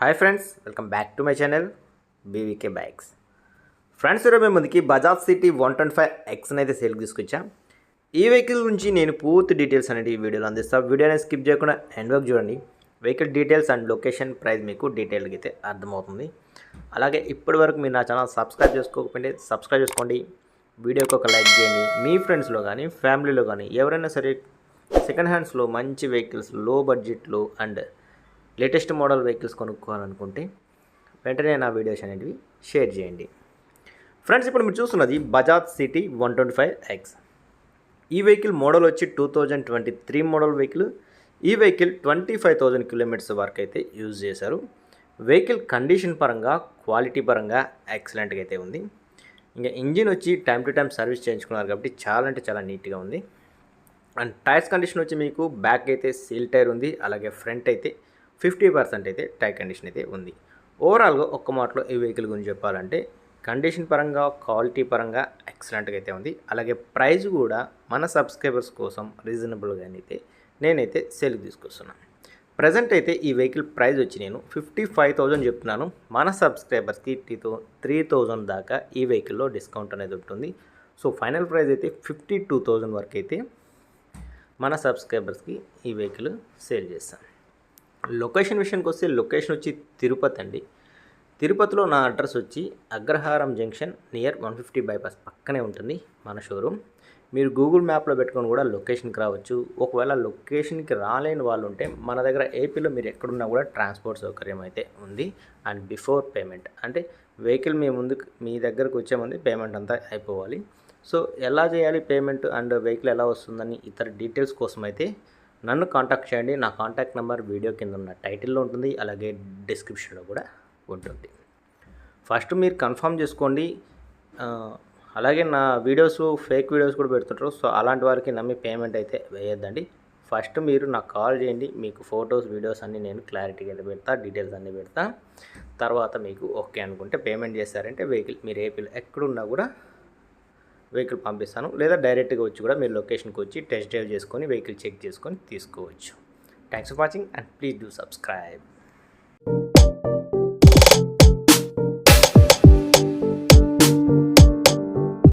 Hi friends welcome back to my channel BVK bags friends ఈరోజు మేము ముందుకి Bajaj CT one twenty five ఎక్స్ని అయితే సేల్కి తీసుకొచ్చాం. ఈ వెహికల్ గురించి నేను పూర్తి డీటెయిల్స్ అనేది ఈ వీడియోలో అందిస్తాను వీడియోని స్కిప్ చేయకుండా ఎండ్ వరకు చూడండి. Vehicle details and location price మీకు డీటెయిల్గా అయితే అర్థమవుతుంది. అలాగే ఇప్పటి వరకు మీరు నా ఛానల్ సబ్స్క్రైబ్ చేసుకోకపోతే సబ్స్క్రైబ్ చేసుకోండి. వీడియోకి ఒక లైక్ చేయండి. మీ ఫ్రెండ్స్లో కానీ ఫ్యామిలీలో కానీ ఎవరైనా సరే సెకండ్ హ్యాండ్స్లో మంచి వెహికల్స్లో బడ్జెట్లో అండ్ లేటెస్ట్ మోడల్ వెహికల్స్ కొనుక్కోవాలనుకుంటే వెంటనే నా వీడియోస్ అనేటివి షేర్ చేయండి. ఫ్రెండ్స్ ఇప్పుడు మీరు చూస్తున్నది Bajaj CT one twenty five X ఈ వెహికల్ మోడల్ వచ్చి two thousand twenty three model vehicle. ఈ vehicle twenty five thousand kilometres వరకు అయితే యూజ్ చేశారు. వెహికల్ కండిషన్ పరంగా క్వాలిటీ పరంగా ఎక్సలెంట్గా అయితే ఉంది. ఇంకా ఇంజిన్ వచ్చి టైం టు టైం సర్వీస్ చేయించుకున్నారు కాబట్టి చాలా అంటే చాలా నీట్గా ఉంది. అండ్ టైర్స్ కండిషన్ వచ్చి మీకు బ్యాక్ అయితే సీల్ టైర్ ఉంది అలాగే ఫ్రంట్ అయితే ఫిఫ్టీ పర్సెంట్ అయితే టైర్ కండిషన్ అయితే ఉంది. ఓవరాల్గా ఒక్క మాటలో ఈ వెహికల్ గురించి చెప్పాలంటే కండిషన్ పరంగా క్వాలిటీ పరంగా ఎక్సలెంట్గా అయితే ఉంది. అలాగే ప్రైస్ కూడా మన సబ్స్క్రైబర్స్ కోసం రీజనబుల్గా అయితే నేనైతే సేల్కి తీసుకొస్తున్నాను ప్రజెంట్ అయితే ఈ వెహికల్ ప్రైస్ వచ్చి నేను ఫిఫ్టీ ఫైవ్ థౌజండ్ చెప్తున్నాను. మన సబ్స్క్రైబర్స్కి టీ త్రీ థౌజండ్ దాకా ఈ వెహికల్లో డిస్కౌంట్ అనేది ఉంటుంది సో ఫైనల్ ప్రైస్ అయితే ఫిఫ్టీ టూ థౌజండ్ వరకు అయితే మన సబ్స్క్రైబర్స్కి ఈ వెహికల్ సేల్ చేస్తాను లొకేషన్ విషయానికి వస్తే లొకేషన్ వచ్చి తిరుపతి అండి. తిరుపతిలో నా అడ్రస్ వచ్చి Agraharam junction near one fifty bypass పక్కనే ఉంటుంది మన షోరూమ్. మీరు గూగుల్ మ్యాప్లో పెట్టుకొని కూడా లొకేషన్కి రావచ్చు. ఒకవేళ లొకేషన్కి రాలేని వాళ్ళు ఉంటే మన దగ్గర ఏపీలో మీరు ఎక్కడున్నా కూడా ట్రాన్స్పోర్ట్ సౌకర్యం అయితే ఉంది. అండ్ బిఫోర్ పేమెంట్ అంటే వెహికల్ మీ ముందుకు మీ దగ్గరకు వచ్చే ముందు పేమెంట్ అంతా అయిపోవాలి. సో ఎలా చేయాలి పేమెంట్ అండ్ వెహికల్ ఎలా వస్తుందని ఇతర డీటెయిల్స్ కోసం అయితే నన్ను కాంటాక్ట్ చేయండి. నా కాంటాక్ట్ నెంబర్ వీడియో కింద ఉన్న టైటిల్లో ఉంటుంది. అలాగే డిస్క్రిప్షన్లో కూడా ఉంటుంది. ఫస్ట్ మీరు కన్ఫర్మ్ చేసుకోండి. అలాగే నా వీడియోస్ ఫేక్ వీడియోస్ కూడా పెడుతుంటారు. సో అలాంటి వారికి నమ్మి పేమెంట్ అయితే వేయొద్దండి. ఫస్ట్ మీరు నాకు కాల్ చేయండి. మీకు ఫొటోస్ వీడియోస్ అన్నీ నేను క్లారిటీగా అయితే పెడతా డీటెయిల్స్ అన్నీ పెడతా. తర్వాత మీకు ఓకే అనుకుంటే పేమెంట్ చేశారంటే వెహికల్ మీరు ఏపీలో ఎక్కడున్నా కూడా వెహికల్ పంపిస్తాను. లేదా డైరెక్ట్గా వచ్చి కూడా మీరు లొకేషన్కి వచ్చి టెస్ట్ డ్రైవ్ చేసుకొని వెహికల్ చెక్ చేసుకొని తీసుకోవచ్చు. Thanks for watching and please do subscribe.